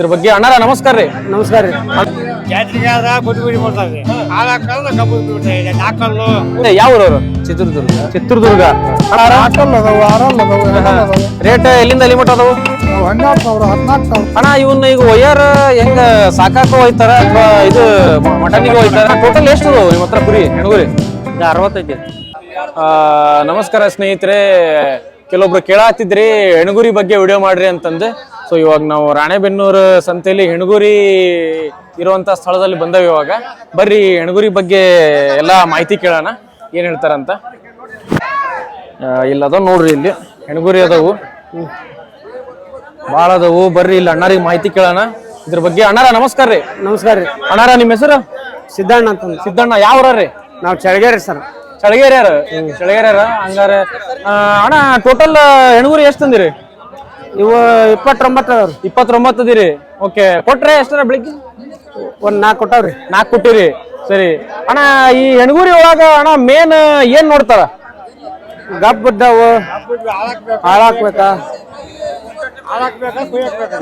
ಇದ್ರ ಬಗ್ಗೆ ಅಣ್ಣಾರ ನಮಸ್ಕಾರ ರೀ. ನಮಸ್ಕಾರ ರೀ. ಜಾತ್ರೆಗೆ ಆದ ಗುಡಿ ಮಾಡ್ತಾರೆ ಹಾಲಾಕಲ್ಲ ಕಬ್ಬು ಬಿಡ್ತಾರೆ ನಾಲ್ಕಲ್ಲು ಯಾವ ಊರವರು? ಚಿತ್ರದುರ್ಗ. ಚಿತ್ರದುರ್ಗ. ಆಕಲ್ ಅದಾವು ಆರಲ್ ಅದಾವು ರೇಟ್ ಎಲ್ಲಿಂದ ಎಲ್ಲಿ ಮಟ್ಟ ಅದಾವು? ಹನ್ನೆರಡು ಸಾವಿರ ಹದಿನಾಲ್ಕು ಸಾವಿರ ಅಣ್ಣ ಇವನ್ನ ಈಗ ಒಯ್ಯಾರ ಹೆಂಗ ಸಾಕಾಕ ಹೋಯ್ತಾರ ಅಥವಾ ಇದು ಮಟನ್ಗೆ ಹೋಯ್ತಾರ? ಟೋಟಲ್ ಎಷ್ಟು ಅದಾವು ನಿಮ್ಮ ಹತ್ರ ಕುರಿ ಹೆಣಗುರಿ? ಅರವತ್ತೈತಿ ಆ, ನಮಸ್ಕಾರ ಸ್ನೇಹಿತರೆ. ಕೆಲವೊಬ್ರು ಕೇಳಾತಿದ್ರಿ ಹೆಣಗುರಿ ಬಗ್ಗೆ ವಿಡಿಯೋ ಮಾಡ್ರಿ ಅಂತಂದು. ಸೊ ಇವಾಗ ನಾವು ರಾಣೆಬೆನ್ನೂರು ಸಂತೆಯಲ್ಲಿ ಹೆಣಗುರಿ ಇರುವಂತ ಸ್ಥಳದಲ್ಲಿ ಬಂದವ ಇವಾಗ. ಬರ್ರಿ ಹೆಣಗುರಿ ಬಗ್ಗೆ ಎಲ್ಲ ಮಾಹಿತಿ ಕೇಳೋಣ. ಏನ್ ಹೇಳ್ತಾರಂತ ಇಲ್ಲ ಅದಾವ ನೋಡ್ರಿ ಇಲ್ಲಿ. ಹೆಣಗುರಿ ಅದಾವು. ಭಾಳ ಅದಾವು. ಬರ್ರಿ ಇಲ್ಲಿ ಅಣ್ಣಾರಿಗೆ ಮಾಹಿತಿ ಕೇಳೋಣ. ಇದ್ರ ಬಗ್ಗೆ ಅಣ್ಣಾರ ನಮಸ್ಕಾರ ರೀ. ನಮಸ್ಕಾರ ರೀ. ಅಣ್ಣಾರ ನಿಮ್ಮ ಹೆಸರು? ಸಿದ್ದಣ್ಣ ಅಂತ ಸಿದ್ದಣ್ಣ ಯಾವ ರೀ? ನಾವು ಚಳಗೇರಿ ಸರ್. ಚಳಗೇರ್ಯಾರ ಚಳಗೇರ್ಯಾರ ಹಂಗಾರೆ ಆ, ಅಣ್ಣ ಟೋಟಲ್ ಹೆಣಗುರಿ ಎಷ್ಟು ತಂದಿರಿ? ಇವು ಇಪ್ಪತ್ತೊಂಬತ್ತು ಅದಾವ್ರಿ. ಇಪ್ಪತ್ತೊಂಬತ್ತು ಅದಿರಿ. ಓಕೆ ಕೊಟ್ರೆ ಎಷ್ಟರ ಬೆಳಿಗ್ಗೆ? ಒಂದ್ ನಾಲ್ಕು ಕೊಟ್ಟಾವ್ರಿ. ನಾಲ್ಕು ಕೊಟ್ಟಿರಿ. ಸರಿ. ಅಣ್ಣ ಈ ಹೆಣಗುರಿ ಒಳಗ ಅಣ್ಣ ಮೇನ್ ಏನ್ ನೋಡ್ತಾರ? ಗಪ್ ಬಿದ್ದಾವು ಹಾಳಾಕ್ಬೇಕಾ?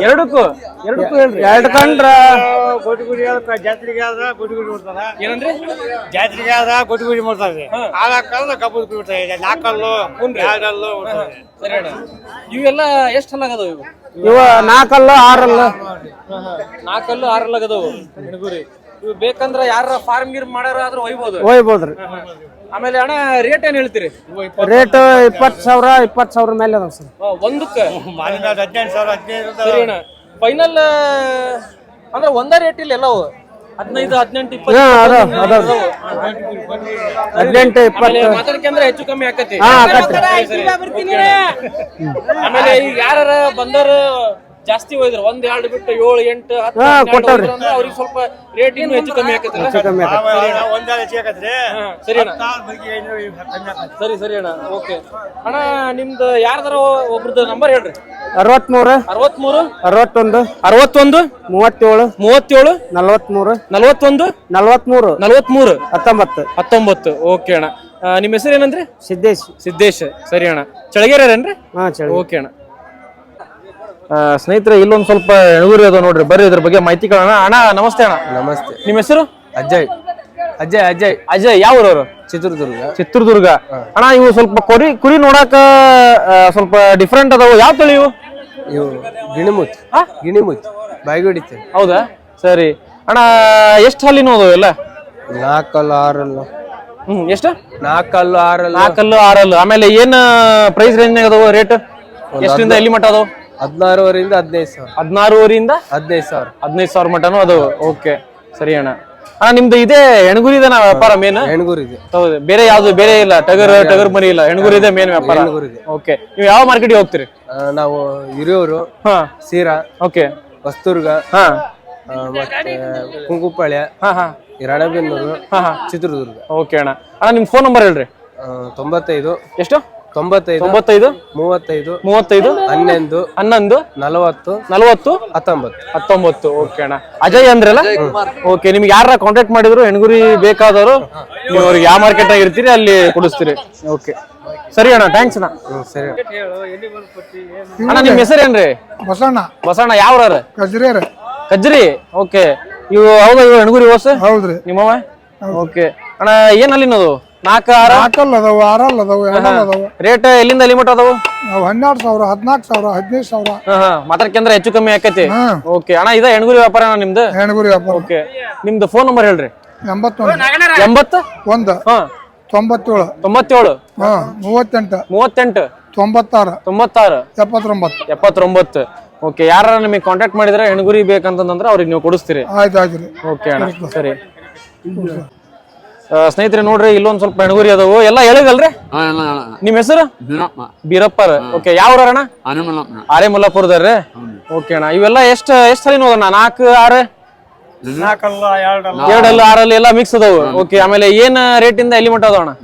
ಎರಡಕ್ಕೂ? ಎರಡಕ್ಕೂ ಹೇಳ್ರಿ. ಎರಡು ಕಂಡ್ರ ಗುಡಿ ಗುಡಿ ಆದ ಜಾತ್ರೆಗೆ ಆದ್ರೆ ಗುಡಿ ಗುಡಿ ಮಾಡ್ತಾರ ಏನಂದ್ರೆ? ಜಾತ್ರೆಗೆ ಆದ್ರೆ ಗುಡಿ ಗುಡಿ ಮಾಡ್ತಾರೆ ಹಾಲಾಕಲ್ಲ ಕಬ್ಬು ಬಿಡ್ತಾರೆ ನಾಲ್ಕಲ್ಲು ಎರಡಲ್ಲು ಸರಿ ಅಣ್ಣ. ಇವೆಲ್ಲ ಎಷ್ಟು ಹಲ್ಲಾಗದವು ಇವು? ಇವ ನಾಲ್ಕಲ್ಲ ಆರಲ್ಲ. ನಾಲ್ಕಲ್ಲು ಆರಲ್ಲಾಗದವು ಹೆಣಗುರಿ. ಇವು ಬೇಕಂದ್ರ ಯಾರ ಫಾರ್ಮ್ ಗಿರ್ ಮಾಡ್ಯಾರ ಆದ್ರೂ ಒಯ್ಬೋದು. ಒಯ್ಬೋದ್ರಿ ಆಮೇಲೆ ಅಣ್ಣ ರೇಟ್ ಏನ್ ಹೇಳ್ತೀರಿ? ರೇಟ್ ಇಪ್ಪತ್ತು ಸಾವಿರ ಇಪ್ಪತ್ತು ಸಾವಿರ ಮೇಲೆ ಅದಾವ ಸರ್. ಒಂದಕ್ಕೆ? ಮಾಲಿನ ಹದಿನೆಂಟು ಸಾವಿರ ಹದಿನೈದು ಫೈನಲ್ ಅಂದ್ರೆ ಒಂದೇ ರೇಟ್ ಇಲ್ಲ ಎಲ್ಲವು? ಹದಿನೈದು ಹದಿನೆಂಟು ಹಾ ಇಪ್ಪತ್ತು ಅದಾವ. ಅದಾವ ಹದಿನೆಂಟು ಇಪ್ಪತ್ತು. ಹೆಚ್ಚು ಕಮ್ಮಿ ಆಕತಿ. ಹಾ ಆಕತ್ರಿ. ಆಮೇಲೆ ಈಗ ಯಾರ ಬಂದರ ಜಾಸ್ತಿ ಹೋಯ್ದ್ರು ಒಂದ್ ಎರಡು ಬಿಟ್ಟು ಏಳು ಎಂಟು ಹತ್ತು ಹಾ, ಹನ್ನೆರಡು ಕೊಟ್ಟವ್ರಿ. ಹೋದ್ರು ಅಂದ್ರೆ ಅವ್ರಿಗೆ ಸ್ವಲ್ಪ ರೇಟ್ ಇನ್ನೂ ಹೆಚ್ಚು ಕಮ್ಮಿ ಹೆಚ್ಚು ಸರಿ ಅಣ್ಣ. ಸರಿ ಸರಿ ಅಣ್ಣ. ಓಕೆ ಅಣ್ಣ ನಿಮ್ದು ಯಾರ್ದಾರ ಒಬ್ರದ್ದು ನಂಬರ್ ಹೇಳ್ರಿ. ಅರವತ್ಮೂರು ಅರವತ್ಮೂರು ಅರವತ್ತೊಂದು ಅರವತ್ತೊಂದು ಮೂವತ್ತೇಳು ಮೂವತ್ತೇಳು ನಲವತ್ಮೂರು ನಲವತ್ತೊಂದು ನಲವತ್ಮೂರು ನಲವತ್ಮೂರು ಹತ್ತೊಂಬತ್ತು. ಹತ್ತೊಂಬತ್ತು. ಓಕೆ ಅಣ್ಣ. ಆ, ನಿಮ್ಮ ಹೆಸರು ಏನಂದ್ರಿ? ಸಿದ್ದೇಶ್. ಸಿದ್ದೇಶ್. ಸರಿ ಅಣ್ಣ. ಚಳಗೇರೇನ್ರಿ ಹಾ ಚಳಿ ಓಕೆ ಅಣ್ಣ. ಸ್ನೇಹಿತರೆ ಇಲ್ಲೊಂದು ಸ್ವಲ್ಪ ಎಣಗುರಿ ಅದ ನೋಡ್ರಿ. ಬರ್ರಿ ಇದ್ರ ಬಗ್ಗೆ ಮಾಹಿತಿ ಕೇಳೋಣ. ಅಣ್ಣ ನಮಸ್ತೆ ಅಣ್ಣ. ನಮಸ್ತೆ. ನಿಮ್ಮ ಹೆಸರು? ಅಜ್ಜಯ್ ಅಜಯ್ ಅಜಯ್. ಅಜಯ್ ಯಾವ ಊರವರು? ಚಿತ್ರದುರ್ಗ. ಚಿತ್ರದುರ್ಗ. ಅಣ್ಣ ಇವು ಸ್ವಲ್ಪ ಕುರಿ ಕುರಿ ನೋಡಾಕ ಆ, ಸ್ವಲ್ಪ ಡಿಫ್ರೆಂಟ್ ಅದಾವ. ಯಾವ ತಳಿ ಇವು? ಇವು ಗಿಣಿಮುತ್? ಗಿಣಿಮುತ್. ಬಾಯಿಗೊಡಿತೆ ಹೌದಾ? ಸರಿ. ಅಣ್ಣ ಎಷ್ಟು ಹಲ್ಲಿನೂ ಅದಾವು ಎಲ್ಲ? ನಾಲ್ಕಲ್ಲು ಆರಲ್ಲು. ಹ್ಮ್ ಎಷ್ಟು? ನಾಲ್ಕಲ್ಲು ಆರಲ್ಲು. ನಾಲ್ಕಲ್ಲು ಆರಲ್ಲು. ಆಮೇಲೆ ಏನ್ ಪ್ರೈಸ್ ರೇಂಜ್ ಅದಾವು ರೇಟ್ ಎಷ್ಟರಿಂದ ಎಲ್ಲಿ ಮಟ್ಟ ಅದಾವು? ಹದಿನಾರುವರೆಯಿಂದ ಹದಿನೈದು ಸಾವಿರ. ಹದಿನಾರೂವರೆಯಿಂದ ಹದಿನೈದು ಸಾವಿರ. ಹದಿನೈದು ಸಾವಿರ ಮಟನು ಅದು ಓಕೆ ಸರಿ ಅಣ್ಣ. ಅಣ್ಣ ನಿಮ್ದು ಇದೇ ನಾ ವ್ಯಾಪಾರ ಮೇನ್ ಹೆಣ್ಗೂರು ಇದೆ. ಹೌದು ಬೇರೆ ಯಾವ್ದು ಬೇರೆ ಇಲ್ಲ ಟಗರ್ ಟಗರ್ ಮರಿ ಇಲ್ಲ ಹೆಣಗುರಿದೆ ಮೇನ್ ವ್ಯಾಪಾರ. ಹೆಣ್ಗೂರಿದೆ. ಓಕೆ ನೀವು ಯಾವ ಮಾರ್ಕೆಟ್ ಹೋಗ್ತೀರಿ? ನಾವು ಹಿರಿಯೂರು ಹಾ. ಸೀರಾ ಓಕೆ. ಹೊಸ್ತುರ್ಗ ಹಾ. ಆ, ಮತ್ತೆ ಕುಂಕುಪಾಳ್ಯ ಹಾ ಹಾ. ರಾಣೆಬೆನ್ನೂರು ಹಾ ಹಾ. ಚಿತ್ರದುರ್ಗ. ಓಕೆ ಅಣ್ಣ. ಅಣ್ಣ ನಿಮ್ ಫೋನ್ ನಂಬರ್ ಹೇಳ್ರಿ. ಆ, ತೊಂಬತ್ತೈದು ಎಷ್ಟು? ತೊಂಬತ್ತೈದು ತೊಂಬತ್ತೈದು ಮೂವತ್ತೈದು ಮೂವತ್ತೈದು ಹನ್ನೊಂದು ಹನ್ನೊಂದು ನಲವತ್ತು ನಲವತ್ತು ಹತ್ತೊಂಬತ್ತು. ಹತ್ತೊಂಬತ್ತು. ಓಕೆ ಅಣ್ಣ. ಅಜಯ್ ಅಂದ್ರಲ್ಲ? ಓಕೆ ನಿಮ್ಗೆ ಯಾರ ಕಾಂಟ್ಯಾಕ್ಟ್ ಮಾಡಿದ್ರು? ಹೆಣ್ಗುರಿ ಬೇಕಾದವರು? ನೀವು ಅವ್ರಿಗೆ ಯಾವ ಮಾರ್ಕೆಟ್ ಆಗಿರ್ತೀರಿ ಅಲ್ಲಿ ಕೊಡಿಸ್ತೀರಿ. ಓಕೆ ಸರಿ ಅಣ್ಣ ಥ್ಯಾಂಕ್ಸ್ ಅಣ್ಣ. ನಿಮ್ ಸರಿ. ಅಣ್ಣ ನಿಮ್ಮ ಹೆಸರೇನ್ರಿ ಬಸಣ್ಣ. ಬಸಣ್ಣ ಯಾವ್ರ ಕಜ್ರಿ ಕಜ್ರಿ? ಓಕೆ ಇವು ಹೌದಾ ಇವು ಹೆಣಗುರಿ ಹೊಸ? ಹೌದ್ರಿ. ನಿಮ್ಮವ ಓಕೆ ಅಣ್ಣ ಏನ್ ಅಲ್ಲಿನದು? ನಾಲ್ಕು ಆರು? ಆಕಲ್ ಅದಾವು ಆರಲ್ ಅದಾವು ಎರಡಲ್ ಅದಾವು ರೇಟ್ ಎಲ್ಲಿಂದ ಲಿಮಿಟ್ ಅದಾವು? ನಾವು ಹನ್ನೆರಡು ಸಾವಿರ ಹದಿನಾಲ್ಕು ಸಾವಿರ ಹದಿನೈದು ಸಾವಿರ. ಹಾ ಮಾತಾಡ್ಕಂದ್ರೆ ಹೆಚ್ಚು ಕಮ್ಮಿ ಆಕತಿ. ಹಾ. ಓಕೆ ಅಣ್ಣ ಇದ ಹೆಣಗುರಿ ವ್ಯಾಪಾರ ಅಣ್ಣ ನಿಮ್ದು? ಹೆಣಗುರಿ ವ್ಯಾಪಾರ. ಓಕೆ ನಿಮ್ದು ಫೋನ್ ನಂಬರ್ ಹೇಳ್ರಿ. ಎಂಬತ್ತೊಂದು. ಎಂಬತ್ತು? ಒಂದು. ಹಾ. ತೊಂಬತ್ತೇಳು. ತೊಂಬತ್ತೇಳು? ಹಾ ಮೂವತ್ತೆಂಟು. ಮೂವತ್ತೆಂಟು? ತೊಂಬತ್ತಾರು. ತೊಂಬತ್ತಾರು? ಎಪ್ಪತ್ತೊಂಬತ್ತು. ಎಪ್ಪತ್ತೊಂಬತ್ತು. ಓಕೆ ಯಾರ ನಿಮಗೆ ಕಾಂಟ್ಯಾಕ್ಟ್ ಮಾಡಿದ್ರೆ ಹೆಣಗುರಿ ಬೇಕಂತಂದ್ರೆ ಅವ್ರಿಗೆ ನೀವು ಕೊಡಿಸ್ತೀರಿ. ಆಯ್ತು ಆಯ್ತು ರೀ. ಓಕೆ ಅಣ್ಣ. ಸರಿ. ಸ್ನೇಹಿತರೆ ನೋಡ್ರಿ ಇಲ್ಲೊಂದ್ ಸ್ವಲ್ಪ ಹೆಣಗುರಿ ಅದಾವು. ಎಲ್ಲ ಹೇಳಿದಲ್ರಿ ನಿಮ್ ಹೆಸರು? ಬೀರಪ್ಪರ್ ಓಕೆ ಯಾವ ಅಣ್ಣ ಆರೆ ಮಲ್ಲಾಪುರದಾರ್ರಿ ಓಕೆ ಅಣ್ಣ ಇವೆಲ್ಲ ಎಷ್ಟ್ ಎಷ್ಟ್ ಸಲ ನೋಡೋಣ? ನಾಲ್ಕು ಆರು? ಎರಡಲ್ಲ. ಆರಲ್ಲಿ ಎಲ್ಲ ಮಿಕ್ಸ್ ಅದಾವು. ಓಕೆ ಆಮೇಲೆ ಏನ್ ರೇಟ್ ಇಂದ ಎಲ್ಲಿ ಮಟ್ಟ ಅದಾವ ಅಣ್ಣ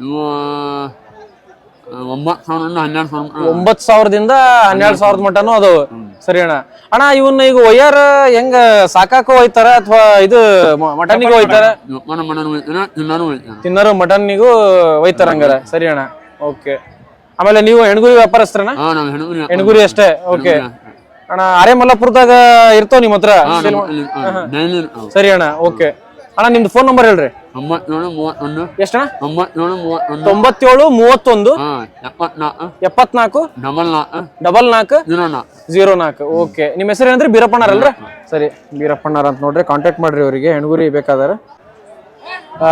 ಒಂಬತ್ತು ಸಾವಿರದಿಂದ ಹನ್ನೆರಡು ಸಾವಿರ ಒಂಬತ್ ಸಾವಿರದಿಂದ ಹನ್ನೆರಡು ಸಾವಿರದ ಮಟ್ಟನು ಅದಾವು. ಸರಿ ಅಣ್ಣ. ಅಣ್ಣ ಇವನ್ನ ಈಗ ಒಯ್ಯಾರ ಹೆಂಗ ಸಾಕಾಕ ಹೋಯ್ತಾರ ಅಥವಾ ಇದು ಮಟನ್ ಹೋಯ್ತಾರ? ತಿನ್ನೋರು ಮಟನ್ನಿಗೂ ಒಯ್ತಾರ ಹಂಗಾರ. ಸರಿ ಅಣ್ಣ. ಓಕೆ. ಆಮೇಲೆ ನೀವು ಹೆಣ್ಗುರಿ ವ್ಯಾಪಾರಸ್ತ್ರ ಹೆಣ್ಗುರಿ ಅಷ್ಟೇ. ಓಕೆ. ಅಣ್ಣ ಆರ್ಯ ಮಲ್ಲಾಪುರದಾಗ ಇರ್ತಾವ ನಿಮ್ ಹತ್ರ ಸರಿ ಅಣ್ಣ ಓಕೆ. ಅಣ್ಣ ನಿಮ್ದು ಫೋನ್ ನಂಬರ್ ಹೇಳ್ರಿ. ತೊಂಬತ್ತೇಳು ಮೂವತ್ತೊಂದು ಎಷ್ಟಣ್ಣ? ತೊಂಬತ್ತೇಳು ಮೂವತ್ತೊಂದು. ತೊಂಬತ್ತೇಳು ಮೂವತ್ತೊಂದು. ಹಾ ಎಪ್ಪತ್ನಾಲ್ಕು. ಎಪ್ಪತ್ನಾಲ್ಕು? ಡಬಲ್ ನಾಲ್ಕು ಡಬಲ್ ನಾಲ್ಕು ಜೀರೋ ನಾಲ್ಕು ಜೀರೋ ನಾಲ್ಕು ಓಕೆ. ನಿಮ್ಮ ಹೆಸರು ಏನಂದ್ರೆ? ಬೀರಪ್ಪಣ್ಣರಲ್ರ? ಸರಿ ಬೀರಪ್ಪಣ್ಣರ್ ಅಂತ ನೋಡ್ರಿ ಕಾಂಟ್ಯಾಕ್ಟ್ ಮಾಡ್ರಿ ಅವರಿಗೆ. ಹೆಣ್ಗುರಿ ಬೇಕಾದಾರ. ಆ,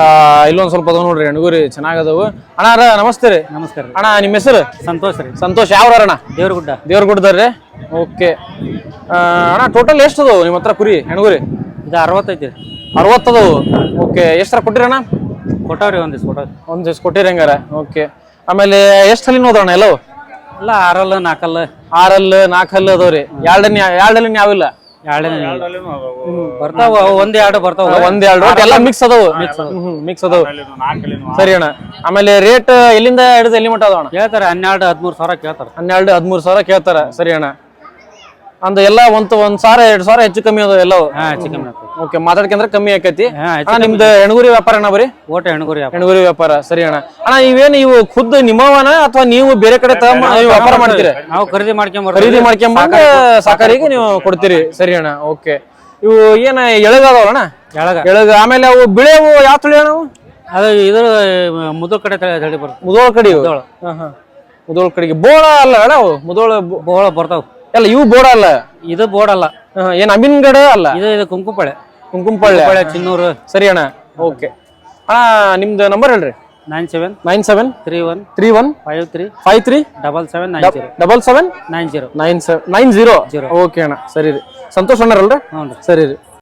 ಇಲ್ಲೊಂದ್ ಸ್ವಲ್ಪ ಅದಾವ ನೋಡ್ರಿ ಹೆಣ್ಗುರಿ ಚೆನ್ನಾಗದವು. ಅಣ್ಣ ಅರ ನಮಸ್ತೆ ರೀ. ನಮಸ್ಕಾರ ಅಣ್ಣ ನಿಮ್ಮ ಹೆಸರು? ಸಂತೋಷ್ ರೀ. ಸಂತೋಷ್. ಯಾವ ಅಣ್ಣ ದೇವ್ರಗುಡ್ಡ. ದೇವ್ರಗುಡ್ಡದ್ರಿ ಓಕೆ. ಅಣ್ಣ ಟೋಟಲ್ ಎಷ್ಟು ಅದಾವು ನಿಮ್ಮ ಹತ್ರ ಕುರಿ ಹೆಣ್ಗುರಿ? ಇದು ಅರವತ್ತೈತಿ ರೀ. ಅರವತ್ತದವು ಓಕೆ ಎಷ್ಟರ ಕೊಟ್ಟಿರಣ್ಣ? ಅಣ್ಣ ಒಂದ್ ಒಂದಿವ್ಸ ಕೊಟ್ಟವ್ರಿ. ಒಂದ್ ದಿವ್ಸ ಕೊಟ್ಟಿರಿ ಹಂಗಾರ ಓಕೆ ಆಮೇಲೆ ಎಷ್ಟು ಹಲ್ಲಿನ ಹೋದಣ್ಣ ಎಲ್ಲವು ಇಲ್ಲ ಆರಲ್ಲ ನಾಲ್ಕಲ್ಲ ಆರಲ್ಲ ನಾಲ್ಕು ಹಲ್ಲು ಅದಾವ್ರಿ ಎರಡನ್ನ ಎರಡಲ್ಲಿ ಯಾವಿಲ್ಲ? ಎರಡನೇ ಬರ್ತಾವ ಒಂದ್ ಎರಡು ಬರ್ತಾವ. ಒಂದ್ ಎರಡು ಒಟ್ಟು ಎಲ್ಲ ಮಿಕ್ಸ್ ಅದಾವು. ಮಿಕ್ಸ್ ಅದಾವು. ಸರಿ ಅಣ್ಣ. ಆಮೇಲೆ ರೇಟ್ ಎಲ್ಲಿಂದ ಹಿಡಿದು ಎಲ್ಲಿ ಮಟ್ಟ ಅದಾವ ಅಣ್ಣ? ಹೇಳ್ತಾರೆ ಹನ್ನೆರಡು ಹದ್ಮೂರ್ ಸಾವಿರ ಕೇಳ್ತಾರೆ. ಹನ್ನೆರಡು ಹದಿಮೂರು ಸಾವಿರ ಕೇಳ್ತಾರ. ಸರಿ ಅಣ್ಣ. ಅಂದ ಎಲ್ಲ ಒಂದ್ ಒಂದ್ ಸಾವಿರ ಎರಡ್ ಸಾವಿರ ಹೆಚ್ಚು ಕಮ್ಮಿ ಅದಾವ ಎಲ್ಲವು. ಹಾ ಚಿಕನ್ ಓಕೆ ಮಾತಾಡ್ಕಂದ್ರೆ ಕಮ್ಮಿ ಆಕೈತಿ. ಹಾ ಅಣ್ಣ ನಿಮ್ದು ಹೆಣಗುರಿ ವ್ಯಾಪಾರ ಅಣ್ಣ ಬರೀ? ಓಟ ಹೆಣ್ಗುರಿ ವ್ಯಾಪಾರ. ಹೆಣ್ಗುರಿ ವ್ಯಾಪಾರ ಸರಿ ಅಣ್ಣ. ಅಣ್ಣ ಇವೇನು ಇವು ಖುದ್ದು ನಿಮ್ಮವನ ಅಥವಾ ನೀವು ಬೇರೆ ಕಡೆ ತಗೊಂಡ್ ನೀವು ವ್ಯಾಪಾರ ಮಾಡ್ತೀರಿ? ನಾವು ಖರೀದಿ ಮಾಡ್ಕೊಂಡ್ ಖರೀದಿ ಮಾಡ್ಕೊಂಡ್ ಸಾಕಾರಿಗೆ ನೀವು ಕೊಡ್ತೀರಿ. ಸರಿ ಅಣ್ಣ ಓಕೆ ಇವು ಏನ ಎಳಗಾದವಲ್ಲ ಅಣ್ಣ? ಎಳಗ. ಎಳಗ ಆಮೇಲೆ ಅವು ಬಿಳೆವು ಯಾವ ತುಳಿ ಅಣ್ಣ ಅವು? ಅದು ಇದು ಮುದ್ದು ಕಡೆ ತಳಿ ತಳಿ ಬರ್ತದೆ. ಮುದೋಳ ಕಡಿ. ಮುದೋಳ. ಮುದೋಳ ಕಡೆಗೆ ಬೋಳ ಅಲ್ಲ ಅಣ್ಣ ಅವು? ಮುದೋಳ ಬೊ- ಬೋಳ ಬರ್ತಾವ. ಅಲ್ಲ ಇವು ಬೋರ್ಡ್ ಅಲ್ಲ? ಇದು ಬೋರ್ಡ್ ಅಲ್ಲ. ಹಾ, ಏನ್ ಅಮೀನ್ಗಡ ಅಲ್ಲ? ಇದು ಇದು ಕುಂಕುಪಳೆ ಕುಂಕುಂಪಳ್ಳಿ ಪಳೆ ಚಿನ್ನೂರು. ಸರಿ ಅಣ್ಣ ಓಕೆ. ಅಣ್ಣ ನಿಮ್ದು ನಂಬರ್ ಹೇಳ್ರಿ. Nine seven nine seven three one three one five three five three double seven nine zero. Double seven nine zero. Nine seven nine zero? Zero. Okay ಅಣ್ಣ ಸರಿ ರೀ. ಸಂತೋಷ್ ಅಣ್ಣರಲ್ರಿ? ಹ್ಞೂ ರೀ. ಸರಿ ರೀ.